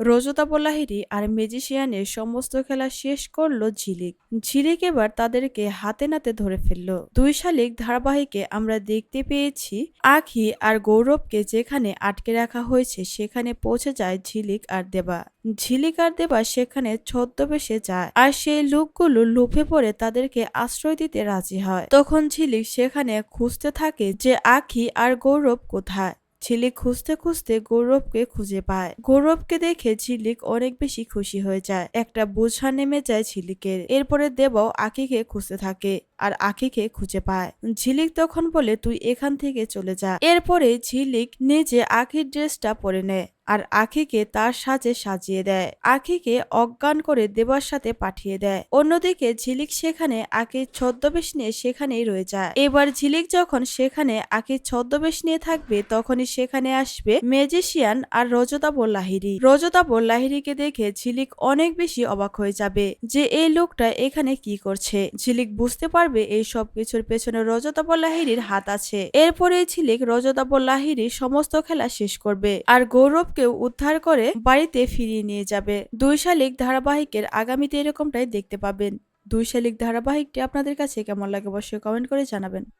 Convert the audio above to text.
রোজতাব লাহিড়ী আর ম্যাজিশিয়ানের সমস্ত খেলা শেষ করল ঝিলিক। ঝিলিক এবার তাদেরকে হাতে নাতে ধরে ফেলল। দুই শালিক ধারাবাহিকে আমরা দেখতে পেয়েছি, আখি আর গৌরবকে যেখানে আটকে রাখা হয়েছে সেখানে পৌঁছে যায় ঝিলিক আর দেবা। ঝিলিক আর দেবা সেখানে ছদ্মবেশে যায় আর সেই লোকগুলো লুফে পড়ে তাদেরকে আশ্রয় দিতে রাজি হয়। তখন ঝিলিক সেখানে খুঁজতে থাকে যে আখি আর গৌরব কোথায়। ঝিলিক খুঁজতে খুঁজতে গৌরবকে খুঁজে পায়। গৌরবকে দেখে ঝিলিক অনেক বেশি খুশি হয়ে যায়। একটা বোঝা নেমে যায় ঝিলিকের। এরপরে দেবও আকিকে খুঁজতে থাকে। আর আখিকে খুঁজে পায়। ঝিলিক তখন বলে, তুই এখান থেকে চলে যা। এরপরে ঝিলিক নিজে আখির ড্রেসটা পরে নেয় আর আখিকে তার সাজে সাজিয়ে দেয়। আখিকে অজ্ঞান করে দেবার সাথে পাঠিয়ে দেয়। অন্যদিকে ঝিলিক সেখানে আখির ছদ্মবেশ নিয়ে সেখানেই রয়ে যায়। এবার ঝিলিক যখন সেখানে আখির ছদ্মবেশ নিয়ে থাকবে, তখনই সেখানে আসবে ম্যাজিশিয়ান আর রজতাব লাহিরি রজতাব লাহিরিকে দেখে ঝিলিক অনেক বেশি অবাক হয়ে যাবে যে, এই লোকটা এখানে কি করছে? ঝিলিক বুঝতে পারবে এই সব কিছুর পেছনে রজতাব লাহিরির হাত আছে। এরপরে ছিলিক রজতাব লাহিরি সমস্ত খেলা শেষ করবে আর গৌরবকেও উদ্ধার করে বাড়িতে ফিরিয়ে নিয়ে যাবে। দুই শালিক ধারাবাহিকের আগামীতে এরকমটাই দেখতে পাবেন। দুই শালিক ধারাবাহিকটি আপনাদের কাছে কেমন লাগে অবশ্যই কমেন্ট করে জানাবেন।